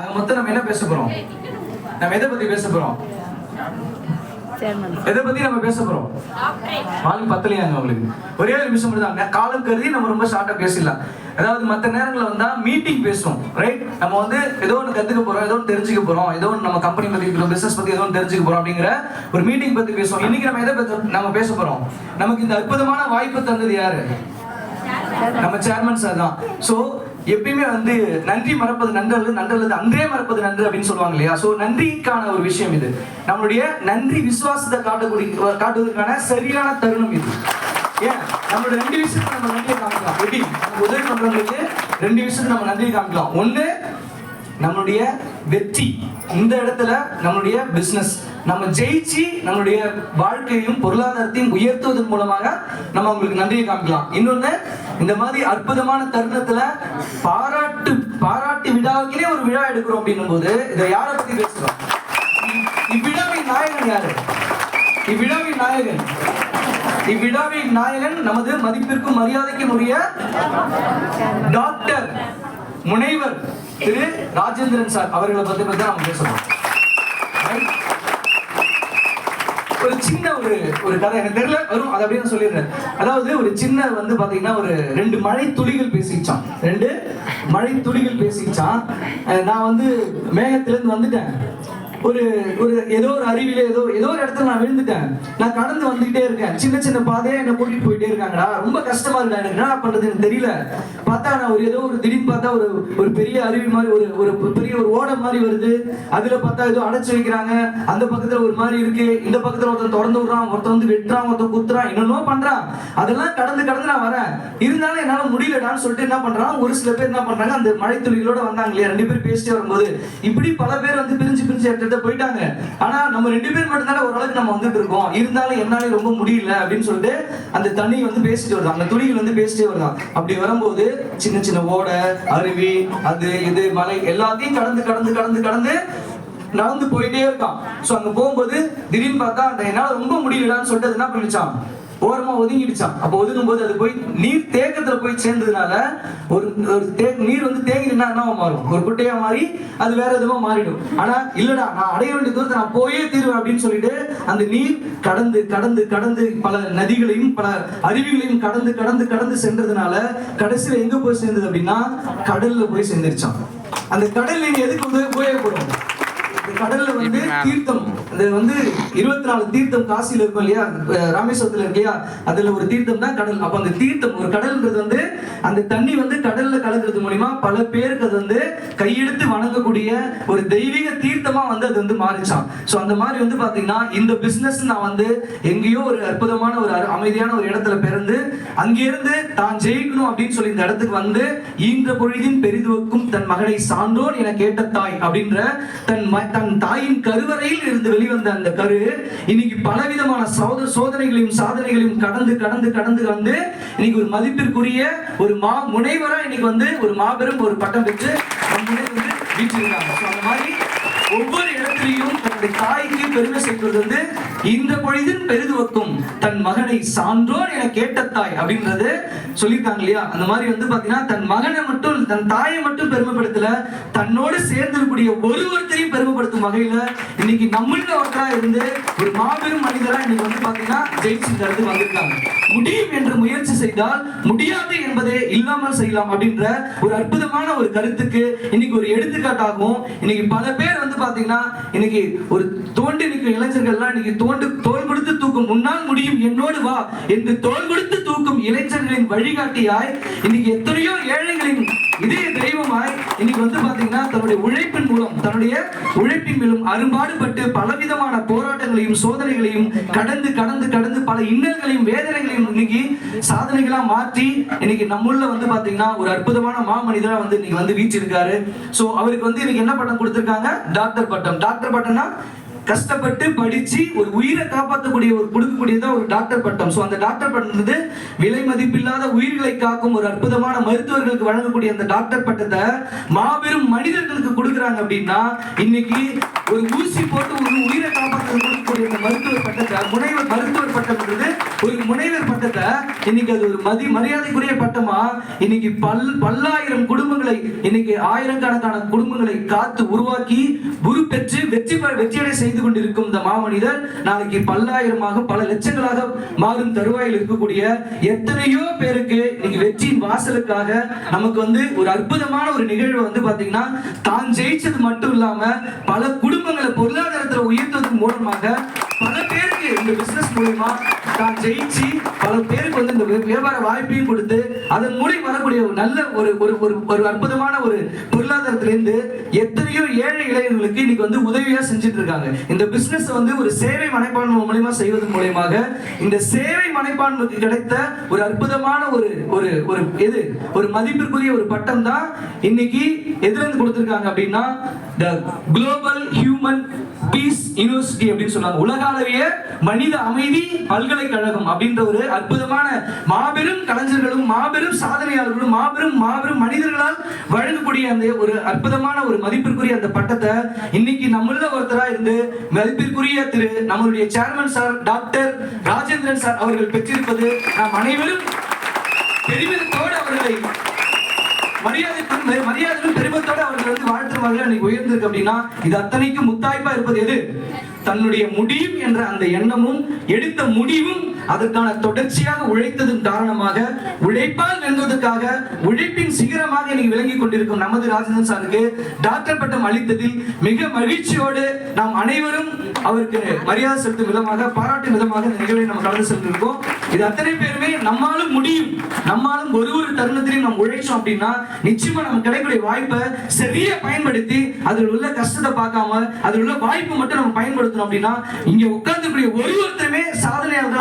ஆக மொத்தம் நம்ம என்ன பேச போறோம்? நம்ம எதை பத்தி பேச போறோம்? எதை பத்தி நம்ம பேச போறோம்? மாலை பத்தலையாங்க உங்களுக்கு? ஒரே ஒரு நிமிஷம் மட்டும் காலம் கருதி நம்ம ரொம்ப ஷார்ட்டா பேசிடலாம். அதாவது மற்ற நேரங்களில் வந்தா மீட்டிங் பேசுவோம் ரைட் நம்ம வந்து ஏதோ ஒன்று கத்துக்க போறோம் ஏதோ ஒன்று தெரிஞ்சுக்க போறோம் ஏதோ ஒன்று நம்ம கம்பெனி பத்தி பிசினஸ் பத்தி ஏதோ ஒன்று தெரிஞ்சுக்க போறோம் அப்படிங்கிற ஒரு மீட்டிங் பத்தி பேசுவோம். இன்னைக்கு நம்ம எதை பத்தி நம்ம பேச போறோம்? நமக்கு இந்த அற்புதமான வாய்ப்பு தந்தது யாரு? நம்ம சேர்மன் சார் தான். சோ எப்பயுமே வந்து நன்றி மறப்பது நன்றல்லது நன்றல்லது அன்றே மறப்பது நன்று அப்படின்னு சொல்லுவாங்க இல்லையா? சோ நன்றிக்கான ஒரு விஷயம் இது. நம்மளுடைய நன்றி விசுவாசத்தை காட்டக்கூடிய காட்டுவதற்கான சரியான தருணம் இது. ஏன்? நம்மளோட ரெண்டு விஷயத்துக்கு நம்ம நன்றியை காமிக்கலாம். எப்படி? உதவி பண்றவங்களுக்கு ரெண்டு விஷயத்துக்கு நம்ம நன்றியை காமிக்கலாம். ஒண்ணு நம்மளுடைய வெற்றி. இந்த இடத்துல நம்மளுடைய பிசினஸ் நம்ம ஜெயிச்சு நம்மளுடைய வாழ்க்கையையும் பொருளாதாரத்தையும் உயர்த்துவதன் மூலமாக நம்ம அவங்களுக்கு நன்றியை காமிக்கலாம். இன்னொன்னு இந்த மாதிரி அற்புதமான தருணத்துல பாராட்டு பாராட்டு விழாவுக்கே ஒரு விழா எடுக்கிறோம் அப்படின்னும் போது இதை யாரை பத்தி பேசுறோம்? இவ்விழாவின் நாயகன் யாரு? இவ்விழாவின் நாயகன். இவ்விழாவின் நாயகன் நமது மதிப்பிற்கும் மரியாதைக்கும் உரிய டாக்டர் முனைவர் திரு ராஜேந்திரன் சார். அவர்களை பத்தி பத்தி நம்ம பேசணும் Right? ஒரு சின்ன ஒரு கதை எனக்கு தெரியல வரும் அதை அப்படியே சொல்லிடுறேன். அதாவது ஒரு சின்ன வந்து பாத்தீங்கன்னா ஒரு ரெண்டு மழை துளிகள் பேசிச்சான். ரெண்டு மழை துளிகள் பேசிச்சான். அஹ் நான் வந்து மேகத்துல இருந்து வந்துட்டேன். ஒரு ஒரு ஏதோ ஒரு அறிவில ஏதோ ஏதோ ஒரு இடத்துல நான் விழுந்துட்டேன். நான் கடந்து வந்துகிட்டே இருக்கேன். சின்ன சின்ன பாதையா என்ன கூட்டிட்டு போயிட்டே இருக்காங்கடா. ரொம்ப கஷ்டமா இருக்கா எனக்கு என்ன பண்றது எனக்கு தெரியல. பார்த்தா நான் ஒரு ஏதோ ஒரு திடீர்னு பார்த்தா ஒரு ஒரு பெரிய அருவி மாதிரி ஒரு ஒரு பெரிய ஒரு ஓட மாதிரி வருது. அதுல பார்த்தா ஏதோ அடைச்சு வைக்கிறாங்க. அந்த பக்கத்துல ஒரு மாதிரி இருக்கு. இந்த பக்கத்துல ஒருத்தன் திறந்து விடுறான். ஒருத்தன் வந்து வெட்டுறான். ஒருத்தன் குத்துறான். என்னென்னோ பண்றான். அதெல்லாம் கடந்து கடந்து நான் வரேன். இருந்தாலும் என்னால முடியலடான்னு சொல்லிட்டு என்ன பண்றான்? ஒரு சில பேர் என்ன பண்றாங்க? அந்த மழை துளிகளோட வந்தாங்க இல்லையா? ரெண்டு பேர் பேசிட்டே வரும்போது. இப்படி பல பேர் வந்து பிரிஞ்சு பிரிஞ்சு இடத்த போயிட்டாங்க. ஆனா நம்ம ரெண்டு பேர் மட்டும் தானே ஓரளவுக்கு நம்ம வந்துட்டு இருக்கோம். இருந்தாலும் என்னால ரொம்ப முடியல அப்படின்னு சொல்லிட்டு அந்த தண்ணி வந்து பேசிட்டு வருதான் அந்த துணிகள் வந்து பேசிட்டே வருதான் அப்படி வரும்போது சின்ன சின்ன ஓடை அருவி அது இது மலை எல்லாத்தையும் கடந்து கடந்து கடந்து கடந்து நடந்து போயிட்டே இருக்கான். சோ அங்க போகும்போது திடீர்னு பார்த்தா அந்த என்னால ரொம்ப முடியலான்னு சொல்லிட்டு என்ன பண்ணிச்சான் ஓரமா ஒதுங்கிடுச்சான் அப்ப ஒதுங்கும் போது அது போய் நீர் தேக்கத்துல போய் சேர்ந்ததுனால ஒரு ஒரு தே நீர் வந்து தேங்கினா என்னவா மாறும். ஒரு குட்டையா மாறி அது வேற எதுவா மாறிடும். ஆனா இல்லடா நான் அடைய வேண்டிய தூரத்தை நான் போயே தீருவேன் அப்படின்னு சொல்லிட்டு அந்த நீர் கடந்து கடந்து கடந்து பல நதிகளையும் பல அருவிகளையும் கடந்து கடந்து கடந்து சென்றதுனால கடைசியில எங்க போய் சேர்ந்தது அப்படின்னா கடல்ல போய் சேர்ந்துருச்சான் அந்த கடல் நீங்க எதுக்கு வந்து உபயோகப்படும் இந்த கடல்ல வந்து தீர்த்தம். அது வந்து இருபத்தி நாலு தீர்த்தம் காசியில் இருக்கும் இல்லையா? ராமேஸ்வரத்தில் இருக்கு இல்லையா? அதுல ஒரு தீர்த்தம் தான் கடல். அப்ப அந்த தீர்த்தம் ஒரு கடல்ன்றது வந்து அந்த தண்ணி வந்து கடல்ல கலக்கிறது மூலியமா பல பேருக்கு அது வந்து கையெடுத்து வணங்கக்கூடிய ஒரு தெய்வீக தீர்த்தமா வந்து அது வந்து மாறிச்சான். சோ அந்த மாதிரி வந்து பார்த்தீங்கன்னா இந்த பிசினஸ் நான் வந்து எங்கேயோ ஒரு அற்புதமான ஒரு அமைதியான ஒரு இடத்துல பிறந்து அங்கிருந்து தான் ஜெயிக்கணும் அப்படின்னு சொல்லி இந்த இடத்துக்கு வந்து ஈன்ற பொழுதின் பெரிதுவக்கும் தன் மகனை சான்றோன் என கேட்ட தாய் அப்படின்ற தன் ம- தன் தாயின் கருவறையில் இருந்து வெளிவந்த அந்த கரு இன்னைக்கு பலவிதமான சோத சோதனைகளையும் சாதனைகளையும் கடந்து கடந்து கடந்து வந்து இன்னைக்கு ஒரு மதிப்பிற்குரிய ஒரு மா முனைவரா இன்னைக்கு வந்து ஒரு மாபெரும் ஒரு பட்டம் பெற்று நம் முன்னே வந்து அந்த மாதிரி ஒவ்வொரு இடத்திலையும் தன்னுடைய தாய்க்கு பெருமை செய்வது வந்து இந்த பொழுதின் பெரிதுவக்கும் தன் மகனை சான்றோர் என கேட்ட தாய் அப்படின்றது சொல்லியிருக்காங்க இல்லையா? அந்த மாதிரி வந்து பாத்தீங்கன்னா தன் மகனை மட்டும் தன் தாயை மட்டும் பெருமைப்படுத்தல தன்னோடு சேர்ந்திருக்கக்கூடிய ஒரு ஒருத்தரையும் பெருமைப்படுத்தும் வகையில இன்னைக்கு நம்மள ஒருத்தரா இருந்து ஒரு மாபெரும் மனிதரா இன்னைக்கு வந்து பாத்தீங்கன்னா ஜெயிச்சு இந்த வந்திருக்காங்க. முடியும் என்று முயற்சி செய்தால் முடியாது என்பதே இல்லாமல் செய்யலாம் அப்படின்ற ஒரு அற்புதமான ஒரு கருத்துக்கு இன்னைக்கு ஒரு எடுத்துக்காட்டாகவும் இன்னைக்கு பல பேர் வந்து பாத்தீங்கன்னா இன்னைக்கு ஒரு தோண்டி நிற்கும் இளைஞர்கள்லாம் இன்னைக்கு தோண்டு தோல் கொடுத்து தூக்கும் உன்னால் முடியும் என்னோடு வா என்று தோல் கொடுத்து தூக்கும் இளைஞர்களின் வழிகாட்டியாய் இன்னைக்கு எத்தனையோ ஏழைகளின் இதய தெய்வமாய் இன்னைக்கு வந்து பாத்தீங்கன்னா தன்னுடைய உழைப்பின் மூலம் தன்னுடைய உழைப்பின் மூலம் அரும்பாடுபட்டு பலவிதமான போராட்டங்களையும் சோதனைகளையும் கடந்து கடந்து கடந்து பல இன்னல்களையும் வேதனைகளையும் இன்னைக்கு சாதனைகளா மாற்றி இன்னைக்கு நம்முள்ள வந்து பாத்தீங்கன்னா ஒரு அற்புதமான மாமனிதரா வந்து இன்னைக்கு வந்து வீச்சிருக்காரு சோ அவருக்கு வந்து இன்னைக்கு என்ன பட்டம் கொடுத்திருக்காங்க? டாக்டர் பட்டம். டாக்டர் பட்டம்னா கஷ்டப்பட்டு படிச்சு ஒரு உயிரை காப்பாற்றக்கூடிய ஒரு கொடுக்கக்கூடியதான் ஒரு டாக்டர் பட்டம். ஸோ அந்த டாக்டர் பட்டம் வந்து விலை மதிப்பில்லாத உயிர்களை காக்கும் ஒரு அற்புதமான மருத்துவர்களுக்கு வழங்கக்கூடிய அந்த டாக்டர் பட்டத்தை மாபெரும் மனிதர்களுக்கு கொடுக்குறாங்க அப்படின்னா இன்னைக்கு ஒரு ஊசி போட்டு ஒரு உயிரை காப்பாற்றக்கூடிய அந்த மருத்துவர் பட்டத்தை முனைவர் மருத்துவர் பட்டம்ன்றது ஒரு முனைவர் பட்டத்தை இன்னைக்கு அது ஒரு மதி மரியாதைக்குரிய பட்டமா? இன்னைக்கு பல் பல்லாயிரம் குடும்பங்களை இன்னைக்கு ஆயிரக்கணக்கான குடும்பங்களை காத்து உருவாக்கி குரு பெற்று வெற்றி வெற்றியடை செய்ய செய்து கொண்டிருக்கும் இந்த மாமனிதர் நாளைக்கு பல்லாயிரமாக பல லட்சங்களாக மாறும் தருவாயில் இருக்கக்கூடிய எத்தனையோ பேருக்கு இன்னைக்கு வெற்றியின் வாசலுக்காக நமக்கு வந்து ஒரு அற்புதமான ஒரு நிகழ்வு வந்து பாத்தீங்கன்னா தான் ஜெயிச்சது மட்டும் இல்லாம பல குடும்பங்களை பொருளாதாரத்துல உயர்த்துவதன் மூலமாக பல பேர் இந்த பிசினஸ் மூலியமா தான் ஜெயிச்சு பல பேருக்கு வந்து இந்த வியாபார வாய்ப்பையும் கொடுத்து அதன் மூலியம் வரக்கூடிய ஒரு நல்ல ஒரு ஒரு ஒரு ஒரு அற்புதமான ஒரு பொருளாதாரத்திலிருந்து எத்தனையோ ஏழை இளைஞர்களுக்கு இன்னைக்கு வந்து உதவியா செஞ்சுட்டு இருக்காங்க இந்த பிசினஸ் வந்து ஒரு சேவை மனைப்பான்மை மூலியமா செய்வதன் மூலியமாக இந்த சேவை மனைப்பான்மைக்கு கிடைத்த ஒரு அற்புதமான ஒரு ஒரு ஒரு எது? ஒரு மதிப்பிற்குரிய ஒரு பட்டம் தான் இன்னைக்கு எதுல இருந்து கொடுத்திருக்காங்க அப்படின்னா the global human peace university அப்படின்னு சொன்னாங்க. உலக அளவிய மனித அமைதி பல்கலைக்கழகம் அப்படின்ற ஒரு அற்புதமான மாபெரும் கலைஞர்களும் மாபெரும் சாதனையாளர்களும் மாபெரும் மாபெரும் மனிதர்களால் வழங்கக்கூடிய அந்த ஒரு அற்புதமான ஒரு மதிப்பிற்குரிய அந்த பட்டத்தை இன்னைக்கு நம்மள ஒருத்தரா இருந்து மதிப்பிற்குரிய திரு நம்மளுடைய chairman sir doctor Rajendran sir அவர்கள் பெற்றிருப்பது நாம் அனைவரும் பெருமிதத்தோடு அவர்களை மரியாதை மரியாதையும் மரியாதையும் பெருமத்தோட அவர்கள் வந்து வாழ்த்துருவார்கள் அன்னைக்கு உயர்ந்திருக்கு அப்படின்னா இது அத்தனைக்கும் முத்தாய்ப்பா இருப்பது எது? தன்னுடைய முடியும் என்ற அந்த எண்ணமும் எடுத்த முடிவும் அதற்கான தொடர்ச்சியாக உழைத்ததன் காரணமாக உழைப்பால் வென்றதற்காக உழைப்பின் சிகரமாக இன்னைக்கு விளங்கி கொண்டிருக்கும் நமது ராஜேந்திரன் சாருக்கு டாக்டர் பட்டம் அளித்ததில் மிக மகிழ்ச்சியோடு நாம் அனைவரும் அவருக்கு மரியாதை செலுத்தும் விதமாக பாராட்டும் விதமாக இந்த நிகழ்வை நம்ம கலந்து சென்றிருக்கோம் இது அத்தனை பேருமே நம்மாலும் முடியும். நம்மாலும் ஒரு ஒரு தருணத்திலையும் நம்ம உழைச்சோம் அப்படின்னா நிச்சயமா நம்ம கிடைக்கக்கூடிய வாய்ப்பை சரியா பயன்படுத்தி அதில் உள்ள கஷ்டத்தை பார்க்காம அதில் உள்ள வாய்ப்பு மட்டும் நம்ம பயன்படுத்தணும் அப்படின்னா இங்க உட்கார்ந்து ஒரு ஒருத்தருமே சாதனையாக